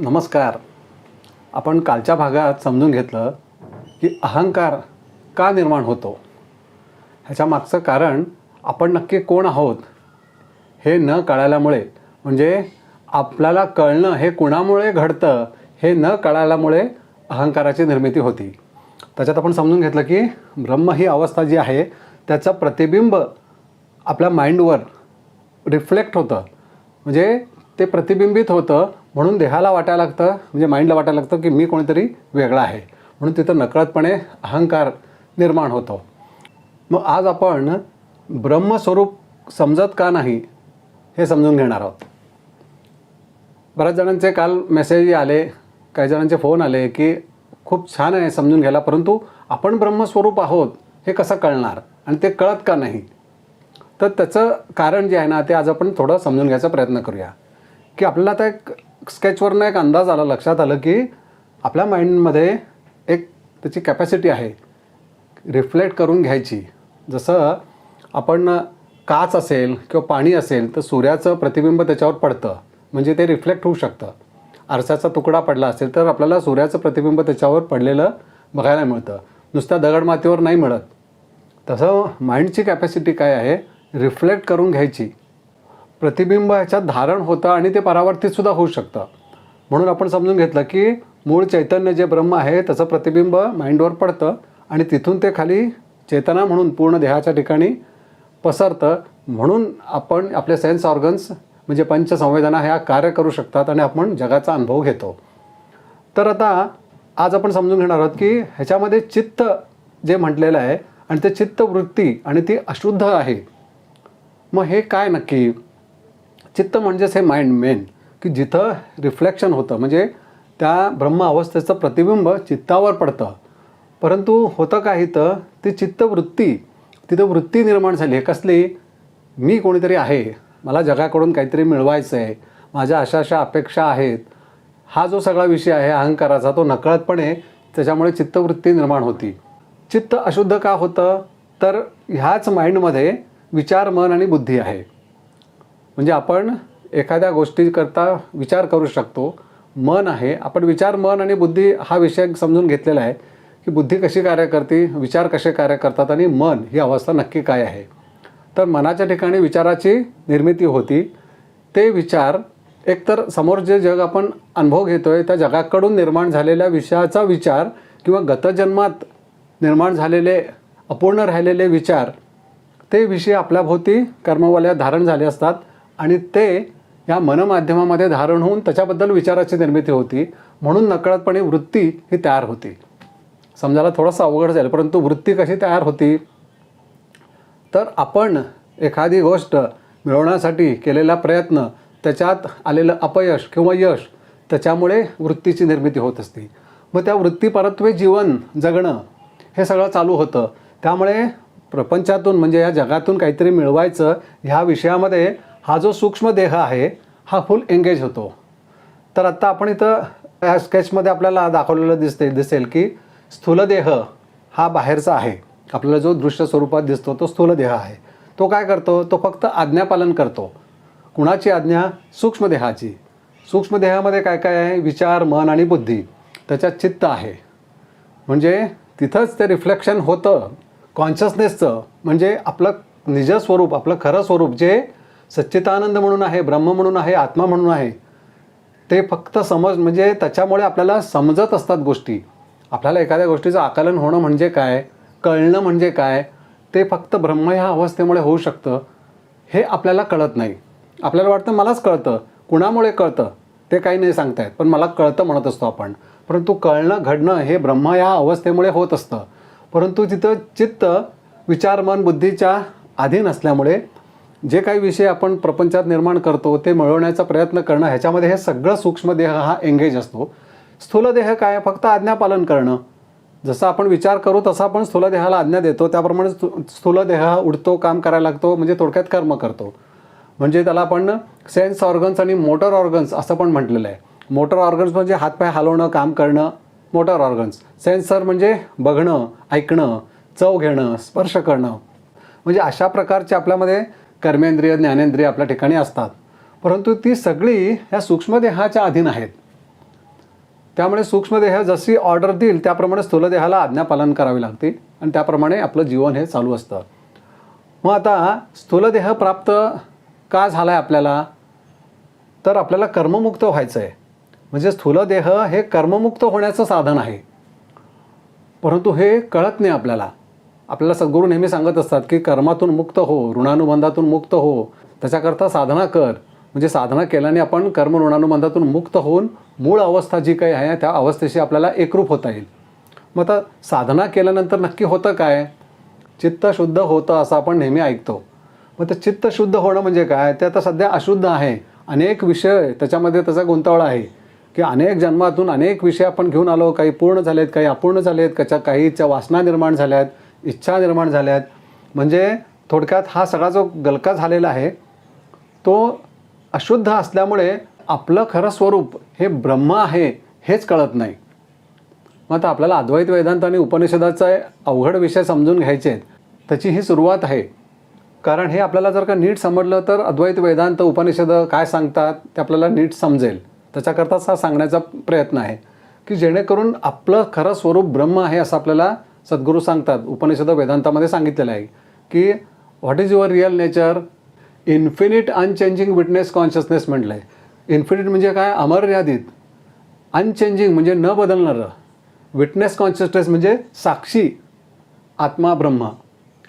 नमस्कार. आपण कालच्या भागात समजून घेतलं की अहंकार का निर्माण होतो? ह्याच्या मागचं कारण आपण नक्की कोण आहोत? हे न कळाल्यामुळे म्हणजे आपल्याला कळणं हे कुणामुळे घडतं हे न कळाल्यामुळे अहंकाराची निर्मिती होती. त्याच्यात आपण समजून घेतलं की ब्रह्म ही अवस्था जी आहे त्याचं प्रतिबिंब आपल्या माइंडवर रिफ्लेक्ट होतं. म्हणजे ते प्रतिबिंबित होतं म्हणून देहाला वाटायला लागतं म्हणजे माइंडला वाटायला लागतं की मी कोणीतरी वेगळा आहे. म्हणून तिथं नकळतपणे अहंकार निर्माण होतो. मग आज आपण ब्रह्मस्वरूप समजत का नाही हे समजून घेणार आहोत. बऱ्याच जणांचे काल मेसेज आले काही जणांचे फोन आले की खूप छान आहे समजून घ्यायला परंतु आपण ब्रह्मस्वरूप आहोत हे कसं कळणार आणि ते कळत का नाही? तर त्याचं कारण जे आहे ना ते आज आपण थोडं समजून घ्यायचा प्रयत्न करूया. की आपल्याला आता एक स्केचवरनं एक अंदाज आला लक्षात आलं की आपल्या माइंडमध्ये एक त्याची कॅपॅसिटी आहे रिफ्लेक्ट करून घ्यायची. जसं आपण काच असेल किंवा पाणी असेल तर सूर्याचं प्रतिबिंब त्याच्यावर पडतं. म्हणजे ते रिफ्लेक्ट होऊ शकतं. आरसाचा तुकडा पडला असेल तर आपल्याला सूर्याचं प्रतिबिंब त्याच्यावर पडलेलं बघायला मिळतं. नुसत्या दगडमातीवर नाही मिळत. तसं माइंडची कॅपॅसिटी काय आहे? रिफ्लेक्ट करून घ्यायची. प्रतिबिंब ह्याच्यात धारण होतं आणि ते परावर्तितसुद्धा होऊ शकतं. म्हणून आपण समजून घेतलं की मूळ चैतन्य जे ब्रह्म आहे त्याचं प्रतिबिंब माइंडवर पडतं आणि तिथून ते खाली चेतना म्हणून पूर्ण देहाच्या ठिकाणी पसरतं. म्हणून आपण आपले सेन्स ऑर्गन्स म्हणजे पंचसंवेदना ह्या कार्य करू शकतात आणि आपण जगाचा अनुभव घेतो. तर आता आज आपण समजून घेणार आहोत की ह्याच्यामध्ये चित्त जे म्हटलेलं आहे आणि ते चित्त वृत्ती आणि ती अशुद्ध आहे. मग हे काय नक्की? चित्त म्हणजेच हे माइंड मेन की जिथं रिफ्लेक्शन होतं म्हणजे त्या ब्रह्म अवस्थेचं प्रतिबिंब चित्तावर पडतं. परंतु होतं काय इथं? ती चित्तवृत्ती तिथं वृत्ती निर्माण झाली. आहे कसली? मी कोणीतरी आहे. मला जगाकडून काहीतरी मिळवायचं आहे माझ्या अशा अशा अपेक्षा आहेत. हा जो सगळा विषय आहे अहंकाराचा तो नकळतपणे त्याच्यामुळे चित्तवृत्ती निर्माण होती. चित्त अशुद्ध का होतं? तर ह्याच माइंडमध्ये विचार मन आणि बुद्धी आहे. म्हणजे आपण एखाद्या गोष्टीकरता विचार करू शकतो. मन आहे. आपण विचार मन आणि बुद्धी हा विषय समजून घेतलेला आहे की बुद्धी कशी कार्य करते विचार कसे कार्य करतात आणि मन ही अवस्था नक्की काय आहे. तर मनाच्या ठिकाणी विचाराची निर्मिती होती. ते विचार एकतर समोर जे जग आपण अनुभव घेतो आहे त्या जगाकडून निर्माण झालेल्या विषयाचा विचार किंवा गतजन्मात निर्माण झालेले अपूर्ण राहिलेले विचार ते विषय आपल्याभोवती कर्मवाल्या धारण झाले असतात. आणि ते या मनमाध्यमामध्ये धारण होऊन त्याच्याबद्दल विचाराची निर्मिती होती. म्हणून नकळतपणे वृत्ती ही तयार होती. समजायला थोडंसं अवघड जाईल परंतु वृत्ती कशी तयार होती? तर आपण एखादी गोष्ट मिळवण्यासाठी केलेला प्रयत्न त्याच्यात आलेलं अपयश किंवा यश त्याच्यामुळे वृत्तीची निर्मिती होत असते. मग त्या वृत्तीपरत्वे जीवन जगणं हे सगळं चालू होतं. त्यामुळे प्रपंचातून म्हणजे या जगातून काहीतरी मिळवायचं ह्या विषयामध्ये हा जो सूक्ष्म देह आहे हा फुल एंगेज होतो. तर आत्ता आपण इथं या स्केचमध्ये आपल्याला दाखवलेलं दिसते दिसेल की स्थूलदेह हा बाहेरचा आहे. आपल्याला जो दृश्य स्वरूपात दिसतो तो स्थूलदेह आहे. तो काय करतो? तो फक्त आज्ञापालन करतो. कुणाची आज्ञा? सूक्ष्मदेहाची सूक्ष्मदेहामध्ये काय काय आहे? विचार मन आणि बुद्धी. त्याच्यात चित्त आहे. म्हणजे तिथंच ते रिफ्लेक्शन होतं. कॉन्शियसनेसचं म्हणजे आपलं निजस्वरूप आपलं खरं स्वरूप जे सच्चितानंद म्हणून आहे ब्रह्म म्हणून आहे आत्मा म्हणून आहे. ते फक्त समज म्हणजे त्याच्यामुळे आपल्याला समजत असतात गोष्टी. आपल्याला एखाद्या गोष्टीचं आकलन होणं म्हणजे काय कळणं म्हणजे काय ते फक्त ब्रह्म ह्या अवस्थेमुळे होऊ शकतं हे आपल्याला कळत नाही. आपल्याला वाटतं मलाच कळतं कुणामुळे कळतं ते काही नाही सांगतायत पण मला कळतं म्हणत असतो आपण. परंतु कळणं घडणं हे ब्रह्म या अवस्थेमुळे होत असतं. परंतु तिथं चित्त विचार मन बुद्धीच्या अधीन असल्यामुळे जे काही विषय आपण प्रपंचात निर्माण करतो ते मिळवण्याचा प्रयत्न करणं ह्याच्यामध्ये हे सगळं सूक्ष्मदेह हा एंगेज असतो. स्थूलदेह काय फक्त आज्ञापालन करणं. जसं आपण विचार करू तसा आपण स्थूलदेहाला आज्ञा देतो. त्याप्रमाणे स्थूलदेह हा उडतो काम करायला लागतो म्हणजे थोडक्यात कर्म करतो. म्हणजे त्याला आपण सेन्स ऑर्गन्स आणि मोटर ऑर्गन्स असं पण म्हटलेलं आहे. मोटर ऑर्गन्स म्हणजे हातपाय हलवणं काम करणं मोटर ऑर्गन्स सेन्सर म्हणजे बघणं ऐकणं चव घेणं स्पर्श करणं. म्हणजे अशा प्रकारचे आपल्यामध्ये कर्मेंद्रिय ज्ञानेंद्रिय आपल्या ठिकाणी असतात. परंतु ती सगळी ह्या सूक्ष्मदेहाच्या अधीन आहेत. त्यामुळे सूक्ष्मदेह जशी ऑर्डर देईल त्याप्रमाणे स्थूलदेहाला आज्ञा पालन करावी लागते आणि त्याप्रमाणे आपलं जीवन हे चालू असतं. मग आता स्थूलदेह प्राप्त का झाला आहे आपल्याला? तर आपल्याला कर्ममुक्त व्हायचं आहे म्हणजे स्थूलदेह हे कर्ममुक्त होण्याचं साधन आहे. परंतु हे कळत नाही आपल्याला. आपल्याला सद्गुरू नेहमी सांगत असतात की कर्मातून मुक्त हो ऋणानुबंधातून मुक्त हो. त्याच्याकरता साधना कर. म्हणजे साधना केल्याने आपण कर्म ऋणानुबंधातून मुक्त होऊन मूळ अवस्था जी काही आहे त्या अवस्थेशी आपल्याला एकरूप होता येईल. मग आता साधना केल्यानंतर नक्की होतं काय? चित्त शुद्ध होतं असं आपण नेहमी ऐकतो. मग ते चित्त शुद्ध होणं म्हणजे काय? ते आता सध्या अशुद्ध आहे. अनेक विषय त्याच्यामध्ये त्याचा गुंतवळा आहे. की अनेक जन्मातून अनेक विषय आपण घेऊन आलो. काही पूर्ण झालेत काही अपूर्ण झालेत त्याच्या काहीच्या वासना निर्माण झाल्या आहेत इच्छा निर्माण झाल्या आहेत म्हणजे थोडक्यात हा सगळा जो गलका झालेला आहे तो अशुद्ध असल्यामुळे आपलं खरं स्वरूप हे ब्रह्म आहे हेच कळत नाही. मग आता आपल्याला अद्वैत वेदांत आणि उपनिषदाचा अवघड विषय समजून घ्यायचे आहेत. त्याची ही सुरुवात आहे. कारण हे आपल्याला जर का नीट समजलं तर अद्वैत वेदांत उपनिषद काय सांगतात ते आपल्याला नीट समजेल. त्याच्याकरताच हा सांगण्याचा प्रयत्न आहे. की जेणेकरून आपलं खरं स्वरूप ब्रह्म आहे असं आपल्याला सद्गुरू सांगतात उपनिषद वेदांतामध्ये सांगितलेलं आहे की what is your real nature infinite unchanging witness consciousness म्हटलं आहे इन्फिनिट म्हणजे काय? अमर्यादित. अनचेंजिंग म्हणजे न बदलणारं. विटनेस कॉन्शियसनेस म्हणजे साक्षी आत्मा ब्रह्म.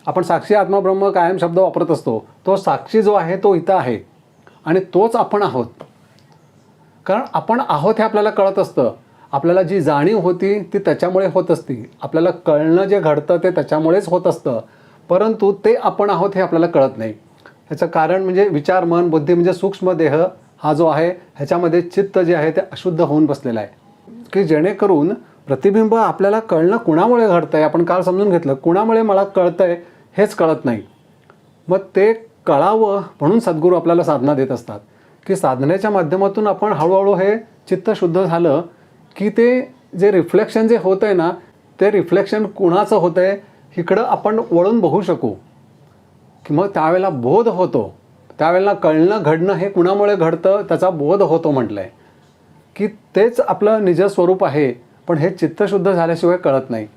आपण साक्षी आत्मा ब्रह्म कायम शब्द वापरत असतो. तो साक्षी जो आहे तो इथं आहे. आणि तोच आपण आहोत. कारण आपण आहोत हे आपल्याला कळत असतं. आपल्याला जी जाणीव होती ती त्याच्यामुळे होत असती. आपल्याला कळणं जे घडतं ते त्याच्यामुळेच होत असतं. परंतु ते आपण आहोत हे आपल्याला कळत नाही. ह्याचं कारण म्हणजे विचार मन बुद्धी म्हणजे सूक्ष्म देह हा जो आहे ह्याच्यामध्ये चित्त जे आहे ते अशुद्ध होऊन बसलेलं आहे. की जेणेकरून प्रतिबिंब आपल्याला कळणं कुणामुळे घडतं आहे आपण काल समजून घेतलं. कुणामुळे मला कळतं आहे हेच कळत नाही. मग ते कळावं म्हणून सद्गुरू आपल्याला साधना देत असतात. की साधनेच्या माध्यमातून आपण हळूहळू हे चित्त शुद्ध झालं की ते जे रिफ्लेक्शन जे होतं आहे ना ते रिफ्लेक्शन कुणाचं होतं आहे इकडं आपण वळून बघू शकू. की मग त्यावेळेला बोध होतो. त्यावेळेला कळणं घडणं हे कुणामुळे घडतं त्याचा बोध होतो म्हटलं आहे की तेच आपलं निज स्वरूप आहे पण हे चित्तशुद्ध झाल्याशिवाय कळत नाही.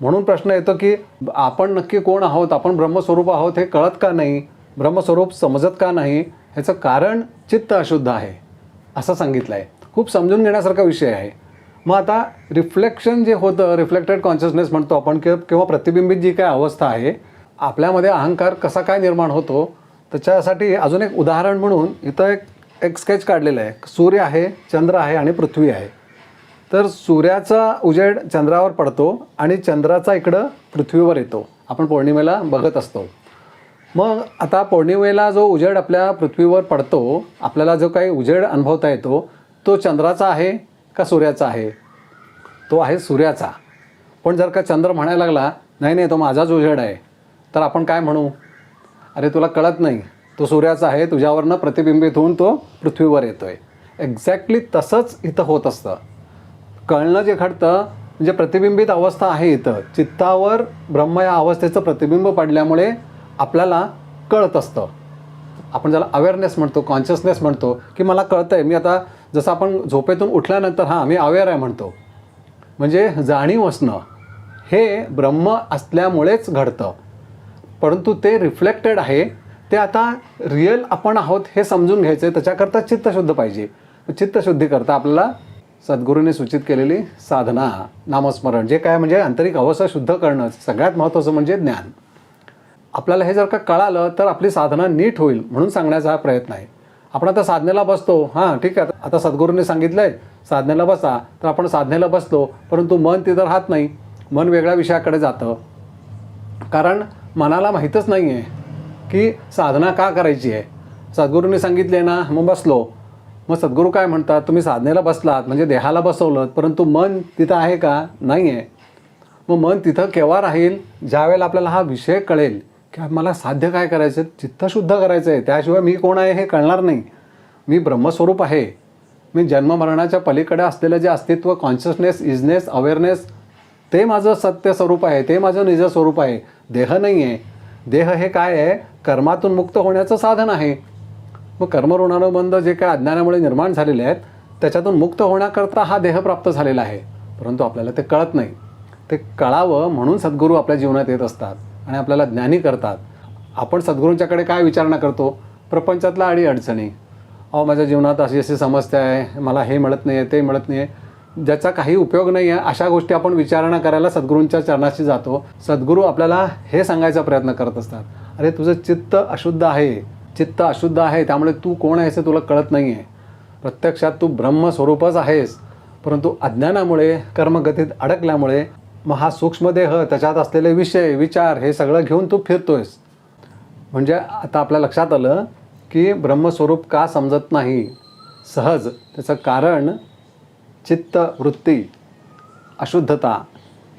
म्हणून प्रश्न येतो की आपण नक्की कोण आहोत? आपण ब्रह्मस्वरूप आहोत हे कळत का नाही? ब्रह्मस्वरूप समजत का नाही? ह्याचं कारण चित्त अशुद्ध आहे असं सांगितलं आहे खूप समजून घेण्यासारखा विषय आहे. मग आता रिफ्लेक्शन जे होतं रिफ्लेक्टेड कॉन्शियसनेस म्हणतो आपण कि किंवा प्रतिबिंबित जी काय अवस्था आहे आपल्यामध्ये अहंकार कसा काय निर्माण होतो त्याच्यासाठी अजून एक उदाहरण म्हणून इथं एक एक स्केच काढलेलं आहे. सूर्य आहे चंद्र आहे आणि पृथ्वी आहे. तर सूर्याचा उजेड चंद्रावर पडतो आणि चंद्राचा इकडं पृथ्वीवर येतो. आपण पौर्णिमेला बघत असतो. मग आता पौर्णिमेला जो उजेड आपल्या पृथ्वीवर पडतो आपल्याला जो काही उजेड अनुभवता येतो तो चंद्राचा आहे का सूर्याचा आहे? तो आहे सूर्याचा. पण जर का चंद्र म्हणायला लागला नाही नाही तो माझाच उजेड आहे तर आपण काय म्हणू? अरे तुला कळत नाही. तो सूर्याचा आहे तुझ्यावरनं प्रतिबिंबित होऊन तो पृथ्वीवर येतो आहे एक्झॅक्टली तसंच इथं होत असतं. कळणं जे घडतं म्हणजे प्रतिबिंबित अवस्था आहे इथं. चित्तावर ब्रह्म या अवस्थेचं प्रतिबिंब पडल्यामुळे आपल्याला कळत असतं. आपण ज्याला अवेअरनेस म्हणतो कॉन्शियसनेस म्हणतो की मला कळतं आहे मी आता जसं आपण झोपेतून उठल्यानंतर हां मी अवेअर आहे म्हणतो. म्हणजे जाणीव असणं हे ब्रह्म असल्यामुळेच घडतं. परंतु ते रिफ्लेक्टेड आहे ते आता रिअल आपण आहोत हे समजून घ्यायचं आहे त्याच्याकरता चित्तशुद्ध पाहिजे. चित्तशुद्धी करता आपल्याला सद्गुरूने सूचित केलेली साधना नामस्मरण जे काय म्हणजे आंतरिक अवस्था शुद्ध करणं सगळ्यात महत्त्वाचं म्हणजे ज्ञान. आपल्याला हे जर का कळालं तर आपली साधना नीट होईल म्हणून सांगण्याचा हा प्रयत्न आहे. आपण आता साधनेला बसतो. हां ठीक आहे. आता सद्गुरूंनी सांगितलं आहे साधनेला बसा. तर आपण साधनेला बसतो परंतु मन तिथं राहत नाही. मन वेगळ्या विषयाकडे जातं. कारण मनाला माहीतच नाही आहे की साधना का करायची आहे. सद्गुरूंनी सांगितले ना मग बसलो. मग सद्गुरू काय म्हणतात? तुम्ही साधनेला बसलात म्हणजे देहाला बसवलं परंतु मन तिथं आहे का? नाही आहे मग मन तिथं केव्हा राहील? ज्यावेळेला आपल्याला हा विषय कळेल. की मला साध्य काय करायचं? चित्तशुद्ध करायचं आहे त्याशिवाय मी कोण आहे हे कळणार नाही. मी ब्रह्मस्वरूप आहे. मी जन्ममरणाच्या पलीकडे असलेलं जे अस्तित्व कॉन्शियसनेस इजनेस अवेअरनेस ते माझं सत्य स्वरूप आहे. ते माझं निज स्वरूप आहे. देह नाही आहे देह हे काय आहे? कर्मातून मुक्त होण्याचं साधन आहे. मग कर्मऋणानुबंध जे काय अज्ञानामुळे निर्माण झालेले आहेत त्याच्यातून मुक्त होण्याकरता हा देह प्राप्त झालेला आहे. परंतु आपल्याला ते कळत नाही. ते कळावं म्हणून सद्गुरू आपल्या जीवनात येत असतात. आणि आपल्याला ज्ञानी करतात. आपण सद्गुरूंच्याकडे काय विचारणा करतो? प्रपंचातला अडी अडचणी. अहो माझ्या जीवनात अशी अशी समस्या आहे. मला हे मिळत नाही आहे ते मिळत नाही आहे ज्याचा काही उपयोग नाही आहे अशा गोष्टी आपण विचारणा करायला सद्गुरूंच्या चरणाशी जातो. सद्गुरू आपल्याला हे सांगायचा प्रयत्न करत असतात. अरे तुझं चित्त अशुद्ध आहे. चित्त अशुद्ध आहे. त्यामुळे तू कोण आहेस हे तुला कळत नाही आहे प्रत्यक्षात तू ब्रह्मस्वरूपच आहेस. परंतु अज्ञानामुळे कर्मगतीत अडकल्यामुळे मग हा सूक्ष्मदेह त्याच्यात असलेले विषय विचार हे सगळं घेऊन तू फिरतोयस. म्हणजे आता आपल्या लक्षात आलं की ब्रह्मस्वरूप का समजत नाही? सहज. त्याचं कारण चित्त वृत्ती अशुद्धता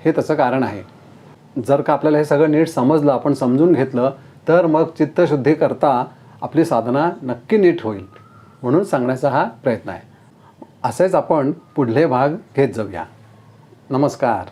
हे त्याचं कारण आहे. जर का आपल्याला हे सगळं नीट समजलं आपण समजून घेतलं तर मग चित्तशुद्धी करता आपली साधना नक्की नीट होईल म्हणून सांगण्याचा हा प्रयत्न आहे. असेच आपण पुढले भाग घेत जाऊया. नमस्कार.